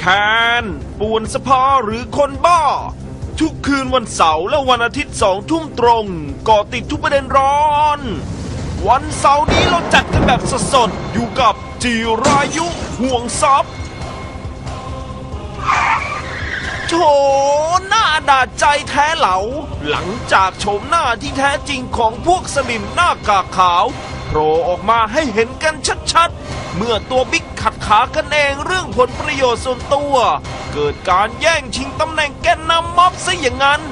หรือฝ่ายค้านป่วนสภาหรือคนบ้า ทุกคืนวันเสาร์และวันอาทิตย์สองทุ่มตรงก่อติดทุกประเด็นร้อน วันเสาร์นี้เราจัดกันแบบสดๆอยู่กับจีรายุห่วงทรัพย์โถหน้าด่าใจแท้เหลา หลังจากโฉมหน้าที่แท้จริงของพวกสลิมหน้ากากขาวโผล่ออกมาให้เห็นกันชัดๆ เมื่อตัวบิ๊กขัดขากันเองเรื่องผลประโยชน์ส่วนตัว เกิดการแย่งชิงตำแหน่งแกนนำม็อบซะอย่างนั้น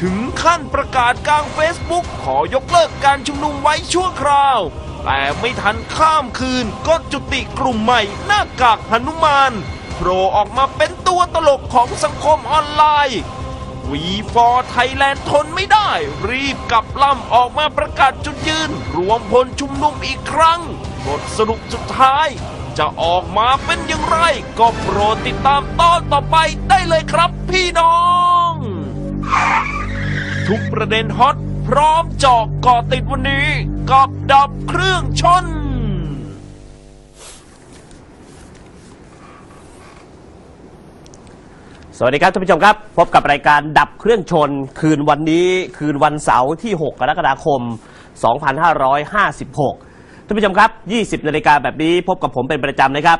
ถึงขั้นประกาศกลางเฟซบุ๊กขอยกเลิกการชุมนุมไว้ชั่วคราว แต่ไม่ทันข้ามคืนก็จุติกลุ่มใหม่หน้ากากหนุมานโผล่ออกมาเป็นตัวตลกของสังคมออนไลน์วีฟอร์ไทยแลนด์ทนไม่ได้ รีบกลับลำออกมาประกาศจุดยืน รวมพลชุมนุมอีกครั้ง บทสรุปสุดท้าย จะออกมาเป็นอย่างไร ก็โปรดติดตามตอนต่อไปได้เลยครับพี่น้อง ทุกประเด็นฮอตพร้อมจอกก่อติดวันนี้ กับดับเครื่องชนสวัสดีครับท่านผู้ชมครับ พบกับรายการดับเครื่องชน คืนวันนี้คืนวันเสาร์ที่ 6 กรกฎาคม 2556 ท่านผู้ชมครับ 20 นาฬิกาแบบนี้พบกับผมเป็นประจำนะครับ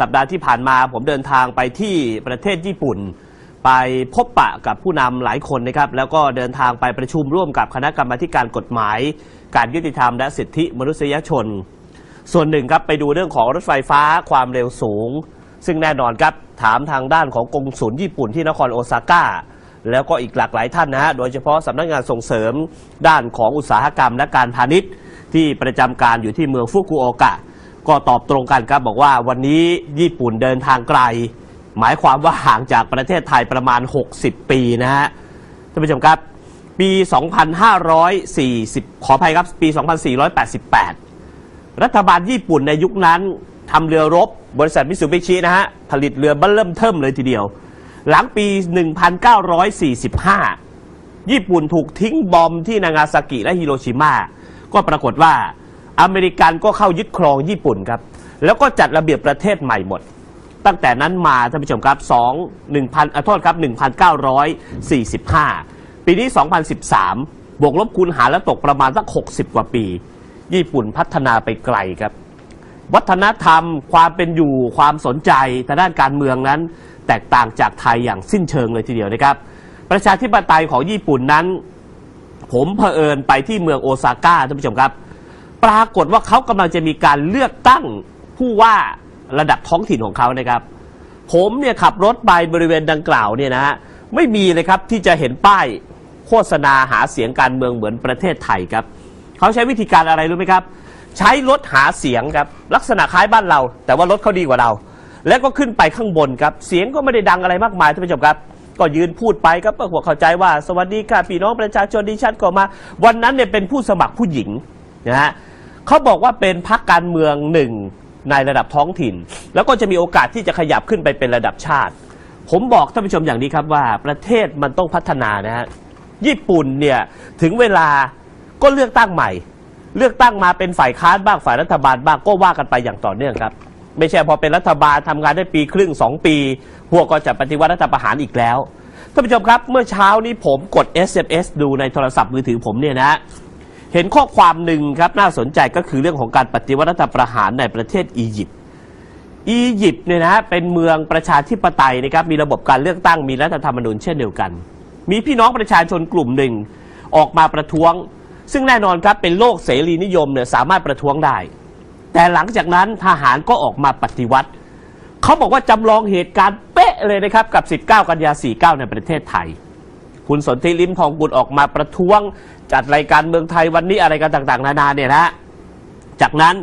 สัปดาห์ที่ผ่านมาผมเดินทางไปที่ประเทศญี่ปุ่น ไปพบปะกับผู้นำหลายคนนะครับ แล้วก็เดินทางไปประชุมร่วมกับคณะกรรมาการกฎหมาย การยุติธรรมและสิทธิมนุษยชน ส่วนหนึ่งครับไปดูเรื่องของรถไฟฟ้าความเร็วสูง ซึ่งแน่นอนครับถามทางด้านของกงสุลญี่ปุ่นที่นครโอซาก้าแล้วก็อีกหลากหลายท่านนะฮะโดยเฉพาะสำนักงานส่งเสริมด้านของอุตสาหกรรมและการพาณิชย์ ที่ประจำการอยู่ที่เมืองฟุกุโอกะ ก็ตอบตรงกันครับบอกว่าวันนี้ญี่ปุ่นเดินทางไกล หมายความว่าห่างจากประเทศไทยประมาณ 60 ปีนะฮะท่านผู้ชมครับ ปี 2540 ขออภัยครับปี 2488 รัฐบาลญี่ปุ่นในยุคนั้นทำเรือรบบริษัทมิตซูบิชินะฮะผลิตเรือเบัลเริ่มเทิมเลยทีเดียว หลังปี 1945 ญี่ปุ่นถูกทิ้งบอมที่นางาซากิและฮิโรชิมา ก็ปรากฏว่าอเมริกันก็เข้ายึดครองญี่ปุ่นครับ แล้วก็จัดระเบียบประเทศใหม่หมด ตั้งแต่นั้นมาท่านผู้ชมครับ2 1,000อะโทษครับ 1945 ปีนี้ 2013 บวกลบคูณหารแล้วตกประมาณสัก 60 กว่าปี ญี่ปุ่นพัฒนาไปไกลครับ วัฒนธรรม ความเป็นอยู่ ความสนใจทางด้านการเมืองนั้น แตกต่างจากไทยอย่างสิ้นเชิงเลยทีเดียวนะครับ ประชาธิปไตยของญี่ปุ่นนั้น ผมเผอิญไปที่เมืองโอซาก้าท่านผู้ชมครับ ปรากฏว่าเขากำลังจะมีการเลือกตั้งผู้ว่าระดับท้องถิ่นของเขานะครับ ผมเนี่ยขับรถไปบริเวณดังกล่าวเนี่ยนะฮะไม่มีเลยครับที่จะเห็นป้ายโฆษณาหาเสียงการเมืองเหมือนประเทศไทยครับเขาใช้วิธีการอะไรรู้ไหมครับ ใช้รถหาเสียงครับลักษณะคล้ายบ้านเรา แต่ว่ารถเขาดีกว่าเรา แล้วก็ขึ้นไปข้างบนครับเสียงก็ไม่ได้ดังอะไรมากมายท่านผู้ชมครับ ก็ยืนพูดไปครับเพื่อหัวเข้าใจว่า สวัสดีค่ะพี่น้องประชาชนดิฉันก็มา วันนั้นเนี่ยเป็นผู้สมัครผู้หญิงนะฮะเขาบอกว่าเป็นพรรคการเมืองหนึ่งในระดับท้องถิ่น แล้วก็จะมีโอกาสที่จะขยับขึ้นไปเป็นระดับชาติ ผมบอกท่านผู้ชมอย่างนี้ครับว่าประเทศมันต้องพัฒนานะฮะญี่ปุ่นเนี่ยถึงเวลาก็เลือกตั้งใหม่ เลือกตั้งมาเป็นฝ่ายค้านบ้างฝ่ายรัฐบาลบ้างก็ว่ากันไปอย่างต่อเนื่องครับ ไม่ใช่พอเป็นรัฐบาลทำงานได้ปีครึ่งสองปี พวกก็จะปฏิวัติรัฐประหารอีกแล้วท่านผู้ชมครับ เมื่อเช้านี้ผมกด SMS ดูในโทรศัพท์มือถือผมเนี่ยนะเห็นข้อความหนึ่งครับน่าสนใจก็คือเรื่องของการปฏิวัติรัฐประหารในประเทศอียิปต์อียิปต์เนี่ยนะฮะเป็นเมืองประชาธิปไตยนะครับมีระบบการเลือกตั้งมีรัฐธรรมนูญเช่นเดียวกัน มีพี่น้องประชาชนกลุ่มหนึ่งออกมาประท้วง ซึ่งแน่นอนครับเป็นโลกเสรีนิยมเนี่ยสามารถประท้วงได้ แต่หลังจากนั้นทหารก็ออกมาปฏิวัติ เขาบอกว่าจำลองเหตุการณ์เป๊ะเลยนะครับกับ 19 กันยา 49 ในประเทศไทย คุณสนธิลิ้มทองกุลออกมาประท้วง จัดรายการเมืองไทยวันนี้อะไรกันต่างๆ นานาเนี่ยนะ จากนั้น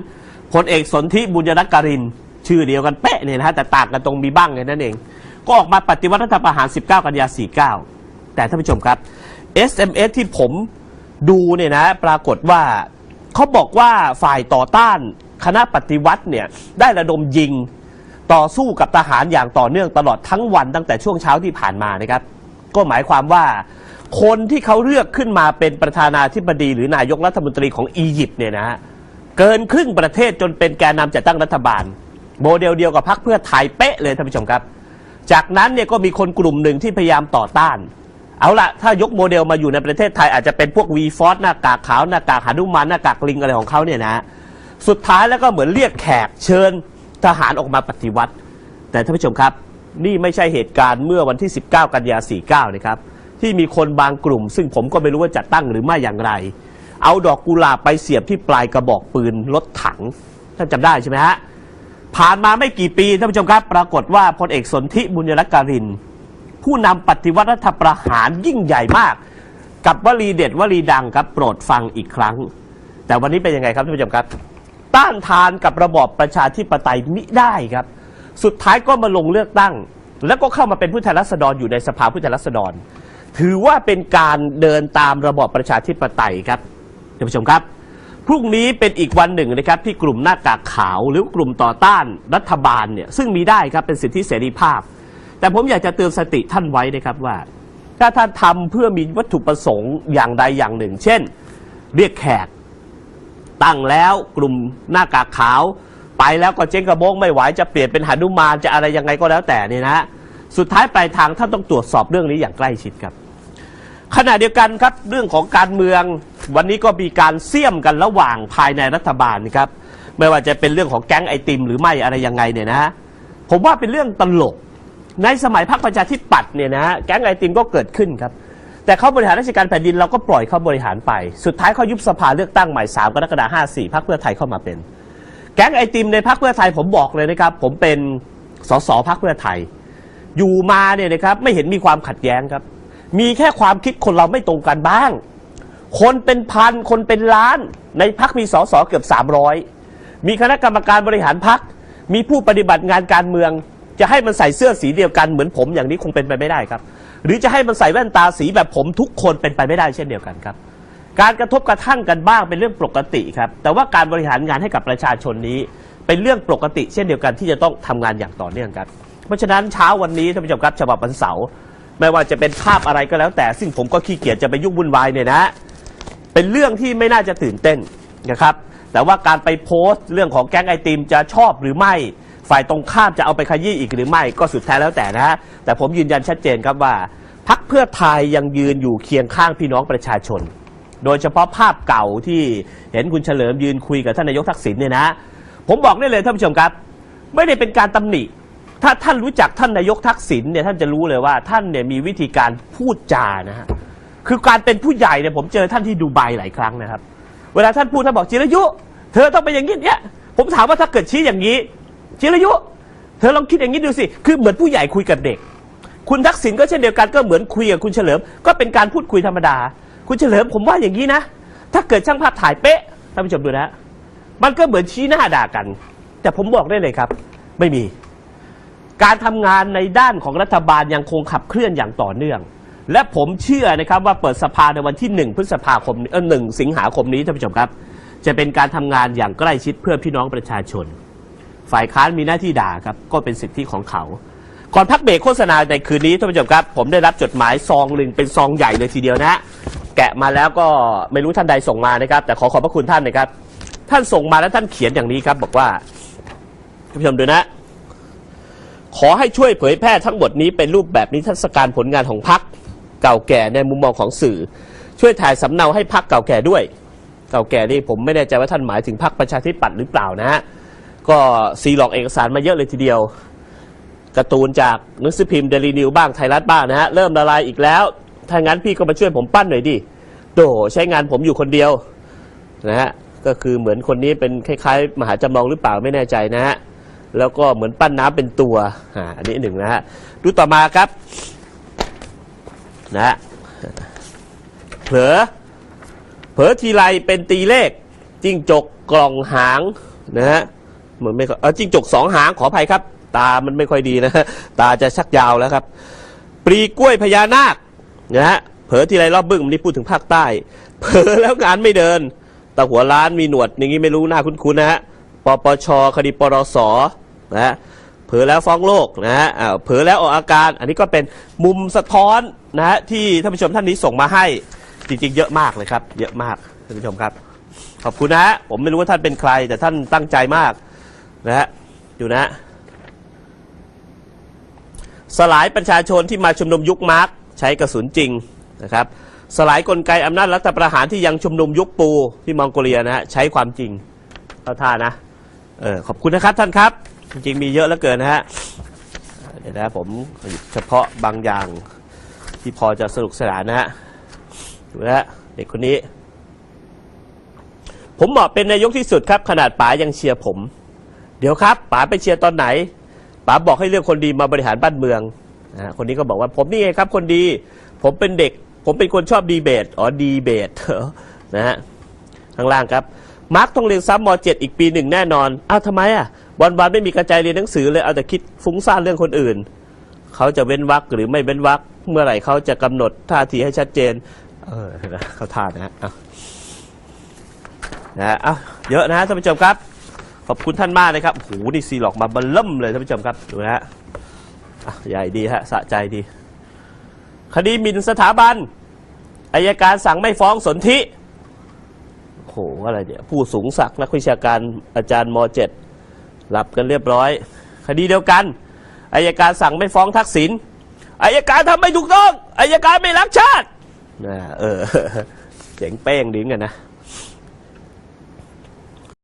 พลเอกสนธิบุญยรัตน์การิน ชื่อเดียวกันเป๊ะเนี่ยนะฮะแต่ต่างกันตรงมีบ้างแค่นั้นเอง ก็ออกมาปฏิวัติรัฐประหาร 19 กันยา 49 แต่ท่านผู้ชมครับ SMS ที่ผมดูเนี่ยนะ ปรากฏว่าเขาบอกว่าฝ่ายต่อต้าน คณะปฏิวัติเนี่ยได้ระดมยิงต่อสู้กับทหารอย่างต่อเนื่องตลอดทั้งวันตั้งแต่ช่วงเช้าที่ผ่านมานะครับ ก็หมายความว่าคนที่เขาเลือกขึ้นมาเป็นประธานาธิบดี หรือนายกรัฐมนตรีของอียิปต์เนี่ยนะฮะเกินครึ่งประเทศจนเป็นแกนนำจัดตั้งรัฐบาล โมเดลเดียวกับพักเพื่อไทยเป๊ะเลยท่านผู้ชมครับ จากนั้นเนี่ยก็มีคนกลุ่มหนึ่งที่พยายามต่อต้าน เอาละถ้ายกโมเดลมาอยู่ในประเทศไทยอาจจะเป็นพวกวีฟอสหน้ากากขาวหน้ากากหนุมานหน้ากากลิงอะไรของเขาเนี่ยนะ สุดท้ายแล้วก็เหมือนเรียกแขกเชิญทหารออกมาปฏิวัติ แต่ท่านผู้ชมครับ นี่ไม่ใช่เหตุการณ์เมื่อวันที่ 19 กันยา 49 นะครับ ที่มีคนบางกลุ่ม ซึ่งผมก็ไม่รู้ว่าจัดตั้งหรือไม่อย่างไร เอาดอกกุหลาบไปเสียบที่ปลายกระบอกปืนรถถังท่านจำได้ใช่ไหมฮะผ่านมาไม่กี่ปีท่านผู้ชมครับ ปรากฏว่าพลเอกสนธิบุญรักการิน ผู้นำปฏิวัติรัฐประหารยิ่งใหญ่มาก กับวลีเด็ดวลีดังครับ โปรดฟังอีกครั้ง แต่วันนี้เป็นยังไงครับท่านผู้ชมครับ ต้านทานกับระบอบประชาธิปไตยมิได้ครับ สุดท้ายก็มาลงเลือกตั้ง แล้วก็เข้ามาเป็นผู้แทนราษฎรอยู่ในสภาผู้แทนราษฎร ถือว่าเป็นการเดินตามระบอบประชาธิปไตยครับท่านผู้ชมครับพรุ่งนี้เป็นอีกวันหนึ่งนะครับที่กลุ่มหน้ากากขาว หรือกลุ่มต่อต้านรัฐบาลเนี่ยซึ่งมีได้ครับเป็นสิทธิเสรีภาพ แต่ผมอยากจะเตือนสติท่านไว้นะครับว่า ถ้าท่านทำเพื่อมีวัตถุประสงค์อย่างใดอย่างหนึ่ง เช่น เรียกแขก ตั้งแล้วกลุ่มหน้ากากขาว ไปแล้วก็เจ๊งกระโบงไม่ไหวจะเปลี่ยนเป็นหนุมานจะอะไรยังไงก็แล้วแต่นี่นะฮะสุดท้ายปลายทางท่านต้องตรวจสอบเรื่องนี้อย่างใกล้ชิดครับขณะเดียวกันครับเรื่องของการเมืองวันนี้ก็มีการเสี่ยมกันระหว่างภายในรัฐบาลครับไม่ว่าจะเป็นเรื่องของแก๊งไอติม หรือไม่อะไรยังไงเนี่ยนะฮะผมว่าเป็นเรื่องตลกในสมัยพรรคประชาธิปัตย์เนี่ยนะฮะแก๊งไอติมก็เกิดขึ้นครับ แต่เขาบริหารราชการแผ่นดินเราก็ปล่อยเขาบริหารไป สุดท้ายเขายุบสภาเลือกตั้งใหม่3กรกฎาคม54พรรคเพื่อไทยเข้ามาเป็น แก๊งไอติมในพรรคเพื่อไทยผมบอกเลยนะครับ ผมเป็นสสพรรคเพื่อไทย อยู่มาเนี่ยนะครับไม่เห็นมีความขัดแย้งครับ มีแค่ความคิดคนเราไม่ตรงกันบ้าง คนเป็นพันคนเป็นล้าน ในพักมีสสเกือบ 300 มีคณะกรรมการบริหารพักมีผู้ปฏิบัติงานการเมือง จะให้มันใส่เสื้อสีเดียวกันเหมือนผมอย่างนี้คงเป็นไปไม่ได้ครับ หรือจะให้มันใส่แว่นตาสีแบบผมทุกคนเป็นไปไม่ได้เช่นเดียวกันครับ การกระทบกระทั่งกันบ้างเป็นเรื่องปกติครับ แต่ว่าการบริหารงานให้กับประชาชนนี้ เป็นเรื่องปกติเช่นเดียวกันที่จะต้องทำงานอย่างต่อเนื่องครับ เพราะฉะนั้นเช้าวันนี้ท่านผู้ชมครับฉบับวันเสาร์ไม่ว่าจะเป็นภาพอะไรก็แล้ว แต่ซึ่งผมก็ขี้เกียจจะไปยุ่งวุ่นวายเนี่ยนะ เป็นเรื่องที่ไม่น่าจะตื่นเต้นนะครับ แต่ว่าการไปโพสต์เรื่องของแก๊งไอติมจะชอบหรือไม่ ฝ่ายตรงข้ามจะเอาไปขยี้อีกหรือไม่ก็สุดแท้แล้วแต่นะฮะแต่ผมยืนยันชัดเจนครับว่าพักเพื่อไทยยังยืนอยู่เคียงข้างพี่น้องประชาชน โดยเฉพาะภาพเก่าที่เห็นคุณเฉลิมยืนคุยกับท่านนายกทักษิณเนี่ยนะผมบอกได้เลยท่านผู้ชมครับ ไม่ได้เป็นการตำหนิ ถ้าท่านรู้จักท่านนายกทักษิณเนี่ยท่านจะรู้เลยว่าท่านเนี่ยมีวิธีการพูดจานะฮะคือการเป็นผู้ใหญ่เนี่ยผมเจอท่านที่ดูไบหลายครั้งนะครับ เวลาท่านพูดท่านบอกจิรยุ เธอต้องเป็นอย่างนี้เนี่ยผมถามว่าถ้าเกิดชี้อย่างนี้ จิรยุ เธอลองคิดอย่างนี้ดูสิ คือเหมือนผู้ใหญ่คุยกับเด็ก คุณทักษิณก็เช่นเดียวกันก็เหมือนคุยกับคุณเฉลิม ก็เป็นการพูดคุยธรรมดา คุณเฉลิมผมว่าอย่างนี้นะ ถ้าเกิดช่างภาพถ่ายเป๊ะ ท่านผู้ชมดูนะ มันก็เหมือนชี้หน้าด่ากัน แต่ผมบอกได้เลยครับ ไม่มี การทำงานในด้านของรัฐบาลยังคงขับเคลื่อนอย่างต่อเนื่อง และผมเชื่อนะครับว่าเปิดสภาในวันที่ 1 พฤษภาคมเออหนึ่งสิงหาคมนี้ท่านผู้ชมครับ จะเป็นการทำงานอย่างใกล้ชิดเพื่อพี่น้องประชาชน ฝ่ายค้านมีหน้าที่ด่าครับก็เป็นสิทธิของเขาก่อนพักเบรกโฆษณาในคืนนี้ท่านผู้ชมครับ ผมได้รับจดหมายซองหนึ่งเป็นซองใหญ่เลยทีเดียวนะฮะแกะมาแล้วก็ไม่รู้ท่านใดส่งมานะครับ แต่ขอขอบพระคุณท่านนะครับ ท่านส่งมาแล้วท่านเขียนอย่างนี้ครับ บอกว่าท่านผู้ชมดูนะ ขอให้ช่วยเผยแพร่ทั้งหมดนี้เป็นรูปแบบนิทรรศการผลงานของพักเก่าแก่ในมุมมองของสื่อ ช่วยถ่ายสำเนาให้พักเก่าแก่ด้วย เก่าแก่นี่ผมไม่แน่ใจว่าท่านหมายถึงพักประชาธิปัตย์หรือเปล่านะฮะ ก็ซีหลอกเอกสารมาเยอะเลยทีเดียวการ์ตูนจากหนังสือพิมพ์เดลีนิวบ้างไทยรัฐบ้างนะฮะเริ่มละลายอีกแล้ว ถ้างั้นพี่ก็มาช่วยผมปั้นหน่อยดิโดใช้งานผมอยู่คนเดียวนะฮะก็คือเหมือนคนนี้เป็นคล้ายๆ มหาจำลองหรือเปล่าไม่แน่ใจนะฮะแล้วก็เหมือนปั้นน้ำเป็นตัวอ่าอันนี้หนึ่งนะฮะดูต่อมาครับนะฮะเผลอเผลอทีไรเป็นตีเลขจิ้งจกกล่องหางนะฮะ มือนไม่ค่อยเออจิ้งจกสองหางขออภัยครับ ตามันไม่ค่อยดีนะฮะตาจะชักยาวแล้วครับ ปรีกล้วยพญานาคนะฮะเผลอทีไรรอบบึ้งมันนี่พูดถึงภาคใต้ เผลอแล้วงานไม่เดินตาหัวล้านมีหนวดอย่างนี้ไม่รู้หน้าคุ้นๆนะฮะปปชคดีปรสนะฮะเผลอแล้วฟ้องโลกนะฮะเผลอแล้วออกอาการ อันนี้ก็เป็นมุมสะท้อนนะฮะที่ท่านผู้ชมท่านนี้ส่งมาให้จริงๆ เยอะมากเลยครับ เยอะมากท่านผู้ชมครับ ขอบคุณนะฮะผมไม่รู้ว่าท่านเป็นใคร แต่ท่านตั้งใจมาก นะฮะดูนะ สลายประชาชนที่มาชุมนุมยุคมาร์กใช้กระสุนจริงนะครับ สลายกลไกอำนาจรัฐประหารที่ยังชุมนุมยุคปูที่มองโกเลียนะฮะใช้ความจริงเอาท่านะเออขอบคุณนะครับท่านครับ จริงๆมีเยอะเหลือเกินนะฮะเดี๋ยวนะผมเฉพาะบางอย่างที่พอจะสนุกสนานนะฮะดูนะฮะเด็กคนนี้ ผมเหมาะเป็นนายกที่สุดครับ ขนาดป๋ายังเชียร์ผม เดี๋ยวครับป๋าไปเชียร์ตอนไหนป๋าบอกให้เลือกคนดีมาบริหารบ้านเมืองนะฮะคนนี้ก็บอกว่าผมนี่ไงครับคนดี ผมเป็นเด็ก ผมเป็นคนชอบดีเบตอ๋อดีเบตนะฮะข้างล่างครับมาร์กต้องเรียนซ้ำม .7 อีกปีหนึ่งแน่นอนอ้าวทำไมอะวันวันไม่มีกระจายเรียนหนังสือเลยเอาแต่คิดฟุ้งซ่านเรื่องคนอื่น เขาจะเว้นวรรคหรือไม่เว้นวรรคเมื่อไหร่เขาจะกำหนดท่าทีให้ชัดเจน เออเขาท่านะฮะนะเอาเยอะนะท่านผู้ชมครับ ขอบคุณท่านมากเลยครับโหนี่ซีหลอกมาเบลเริ่มเลยท่านผู้ชมครับดูนะฮะใหญ่ดีฮะสะใจดี คดีหมิ่นสถาบันอายการสั่งไม่ฟ้องสนธิโหอะไรเนี่ยผู้สูงศักดิ์นักวิชาการอาจารย์ม .7 หลับกันเรียบร้อย คดีเดียวกันอายการสั่งไม่ฟ้องทักษิณอายการทำไม่ถูกต้องอายการไม่รักชาตินะเออเจ๋งเป้งดิ้งกันนะ